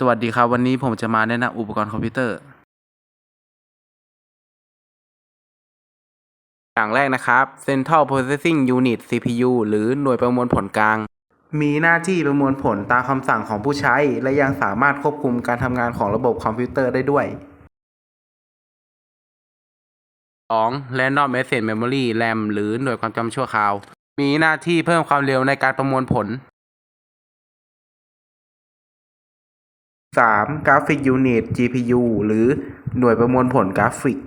สวัสดีครับ วันนี้ผมจะมาแนะนำอุปกรณ์คอมพิวเตอร์ อย่างแรกนะครับ Central Processing Unit CPU หรือหน่วยประมวลผลกลาง มีหน้าที่ประมวลผลตามคำสั่งของผู้ใช้ และยังสามารถควบคุมการทำงานของระบบคอมพิวเตอร์ได้ด้วย 2. Random Access Memory RAM หรือหน่วยความจำชั่วคราว มีหน้าที่เพิ่มความเร็วในการประมวลผล 3. Graphic Unit GPU หรือหน่วยประมวลผลกราฟิก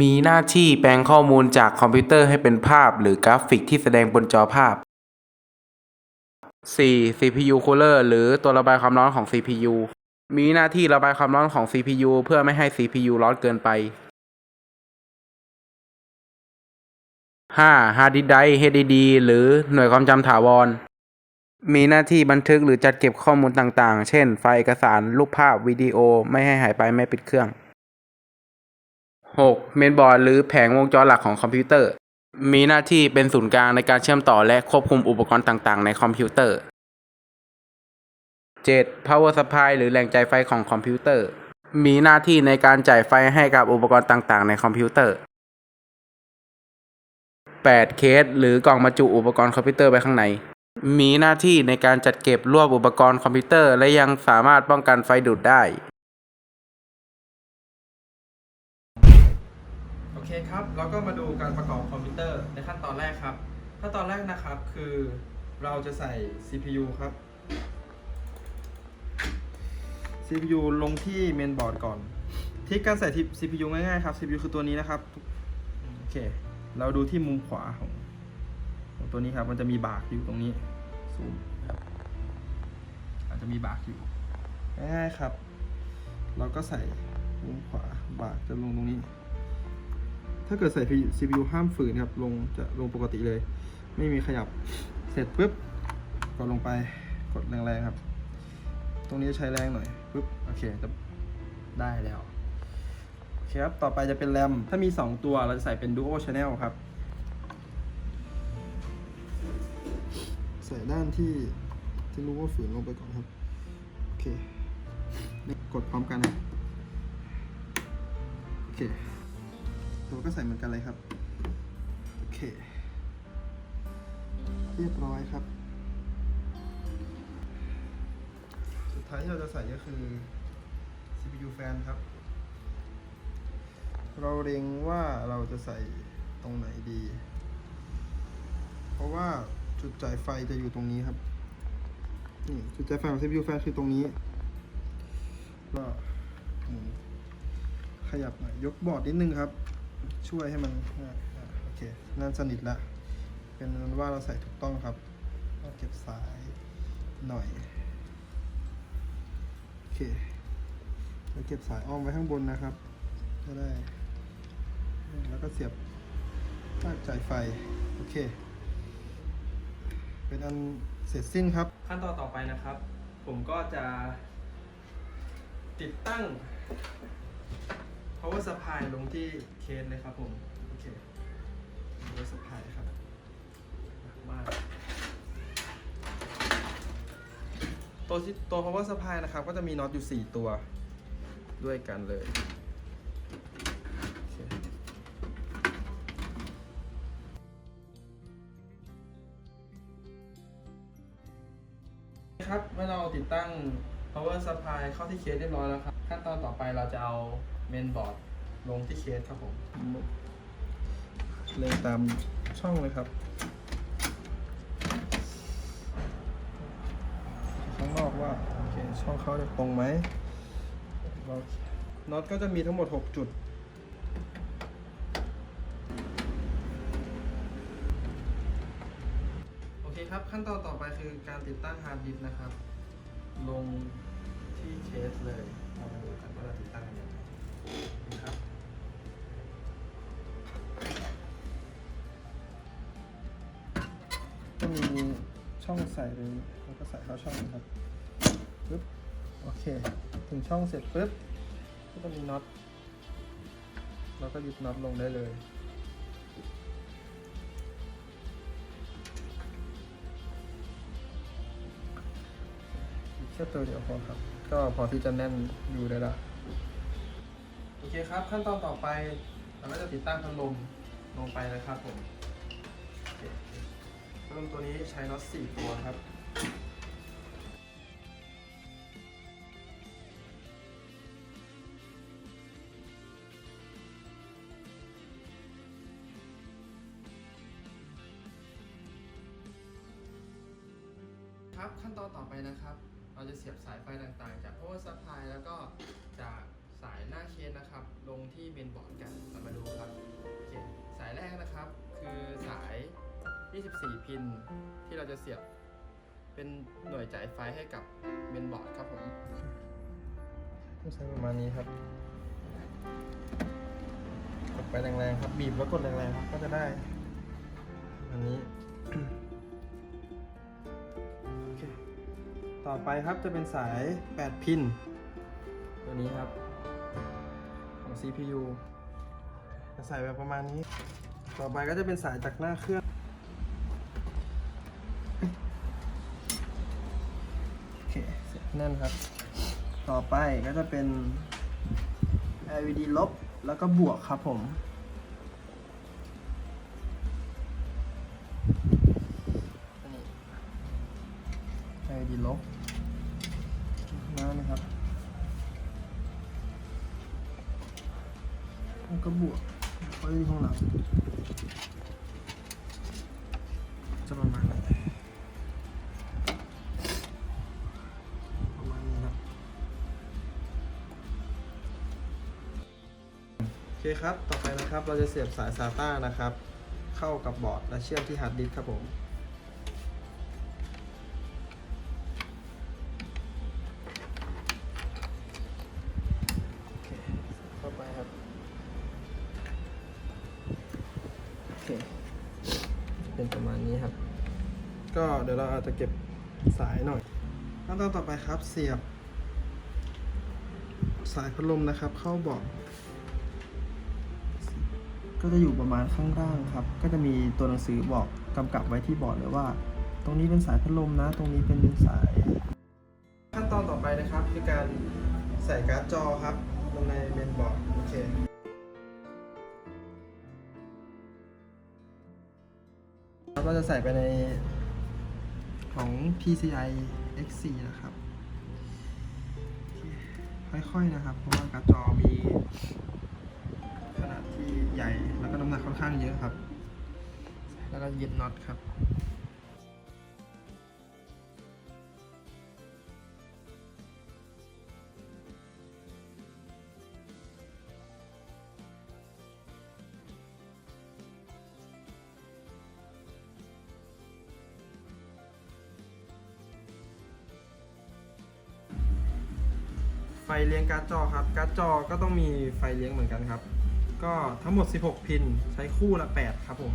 มีหน้าที่แปลงข้อมูลจากคอมพิวเตอร์ให้เป็นภาพหรือกราฟิกที่แสดงบนจอภาพ 4. CPU Cooler หรือตัวระบายความร้อนของ CPU มีหน้าที่ระบายความร้อนของ CPU เพื่อไม่ให้ CPU ร้อนเกินไป 5. Hard Drive HDD หรือหน่วยความจำถาวร มีหน้าที่บันทึกหรือจัดเก็บข้อมูลต่างๆ เช่น ไฟล์เอกสาร รูปภาพ วิดีโอ ไม่ให้หายไปไม่ปิดเครื่อง 6. เมนบอร์ดหรือแผงวงจรหลักของคอมพิวเตอร์ มีหน้าที่เป็นศูนย์กลางในการเชื่อมต่อและควบคุมอุปกรณ์ต่างๆ ในคอมพิวเตอร์ 7. power supply หรือแหล่งจ่ายไฟของคอมพิวเตอร์ มีหน้าที่ในการจ่ายไฟให้กับอุปกรณ์ต่างๆ ในคอมพิวเตอร์ 8. เคสหรือกล่องบรรจุอุปกรณ์คอมพิวเตอร์ไว้ข้างใน มีหน้าที่ในการจัดเก็บรวบอุปกรณ์คอมพิวเตอร์ และยังสามารถป้องกันไฟดูดได้ โอเคครับเราก็มาดูการประกอบคอมพิวเตอร์ในขั้นตอนแรกครับ ขั้นตอนแรกนะครับคือเราจะใส่ CPU ครับ CPU ลงที่เมนบอร์ดก่อน ที่การใส่ CPU ง่ายๆครับ CPU คือตัวนี้นะครับ โอเค เราดูที่มุมขวาของของ ตัวนี้ครับ มันจะมีบาร์อยู่ตรงนี้ซูมครับอาจจะมีบาร์อยู่ง่ายๆครับ เราก็ใส่มุมขวาบาร์จะลงตรงนี้ ถ้าเกิดใส่ CPU ห้ามฝืนครับ ลงจะลงปกติเลย ไม่มีขยับเสร็จปุ๊บกดลงไปกดแรงๆครับ ตรงนี้ใช้แรงหน่อยปุ๊บโอเคจะได้แล้วโอเคครับ ต่อไปจะเป็นแรมถ้ามี 2 ตัวเราจะใส่เป็น Duo Channel ครับ ส่ด้านที่ที่รู้ว่าฝืนลงไปก่อนครับ โอเคกดพร้อมกันนะโอเคเราก็ใส่เหมือนกันเลยครับ โอเค เรียบร้อยครับ สุดท้ายที่เราจะใส่ก็คือ CPU fan ครับ เราเร็งว่าเราจะใส่ตรงไหนดี เพราะว่า จุดจ่ายไฟจะอยู่ตรงนี้ครับนี่จุดจ่ายไฟของ CPU fan คือตรงนี้ ก็ขยับหน่อยยกบอร์ดนิดนึงครับ ช่วยให้มันโอเคนั่นสนิทละเป็นว่าเราใส่ถูกต้องครับเก็บสายหน่อยโอเคเราเก็บสายอ้อมไว้ข้างบนนะครับก็ได้ แล้วก็เสียบจ่ายไฟ โอเค เป็นอันเสร็จสิ้นครับ ขั้นตอนต่อไปนะครับ ผมก็จะติดตั้ง power supply ลงที่เคสเลยครับผม โอเค power supply ครับมากตัวตัว power supply นะครับ ก็จะมีน็อตอยู่ 4 ตัวด้วยกันเลย ครับเมื่อเราติดตั้ง power supply เข้าที่เคสเรียบร้อยแล้วครับ ขั้นตอนต่อไปเราจะเอาเมนบอร์ดลงที่เคสครับผมเลยตามช่องเลยครับ ข้างนอกว่า โอเค ช่องเขาจะตรงไหมน็อตก็จะมีทั้งหมด 6 จุด โอเครับ ขั้นตอนต่อไปคือการติดตั้งฮาร์ดดิสก์นะครับ ลงที่เคสเลยเรามาดูกันว่าเราติดตั้งยังไงนะครับก็มีช่องใส่เลยแล้วก็ใส่เข้าช่องนะครับปึ๊บโอเค ถึงช่องเสร็จปึ๊บก็จะมีน็อตเราก็ยิบน็อตลงได้เลย ค่ตัวเดียวพอครับ ก็พอที่จะแน่นอยู่ได้ละโอเคครับ ขั้นตอนต่อไปเราก็จะติดตั้งพัดลมลงไปนะครับผมพัดลมตัวนี้ใช้น็อต4ตัวครับครับขั้นตอนต่อไปนะครับ เราจะเสียบสายไฟต่างๆ จาก power supply แล้วก็จากสายหน้าเคสนะครับ ลงที่เมนบอร์ดกันเรามาดูครับโอเคสายแรกนะครับ คือสาย 24 พินที่เราจะเสียบเป็นหน่วยจ่ายไฟให้กับเมนบอร์ดครับผมต้องใช้ประมาณนี้ครับกดไปแรงๆครับบีบแล้วกดแรงๆครับก็จะได้อันนี้ ต่อไปครับจะเป็นสาย 8 พิน ตัวนี้ครับ ของ CPU จะใส่แบบประมาณนี้ ต่อไปก็จะเป็นสายจากหน้าเครื่อง โอเคเสร็จแน่นครับ ต่อไปก็จะเป็น LED ลบแล้วก็บวกครับผม ก็บวกไว้ที่ข้างหลังจะประมาณนี้ประมาณนี้ครับโอเคครับ ต่อไปนะครับเราจะเสียบสาย SATA นะครับ เข้ากับบอร์ดและเชื่อมที่ฮาร์ดดิสก์ครับผม เป็นประมาณนี้ครับ ก็เดี๋ยวเราอาจจะเก็บสายหน่อยขั้นตอนต่อไปครับเสียบ สายพัดลมนะครับ เข้าบอร์ดก็จะอยู่ประมาณข้างล่างครับ ก็จะมีตัวหนังสือบอกกำกับไว้ที่บอร์ดเลยว่า ตรงนี้เป็นสายพัดลมนะ ตรงนี้เป็นสาย ขั้นตอนต่อไปนะครับคือการใส่การ์ดจอครับลงในเมนบอร์ดโอเค เราจะใส่ไปในของ PCI X4 นะครับ ค่อยๆนะครับ เพราะว่าการ์ดจอมี ขนาดที่ใหญ่แล้วก็น้ำหนักค่อนข้างเยอะครับ แล้วก็ยึดน็อตครับ เลี้ยงการ์ดจอครับ การ์ดจอก็ต้องมีไฟเลี้ยงเหมือนกันครับ ก็ทั้งหมด 16 พิน ใช้คู่ละ 8 ครับผม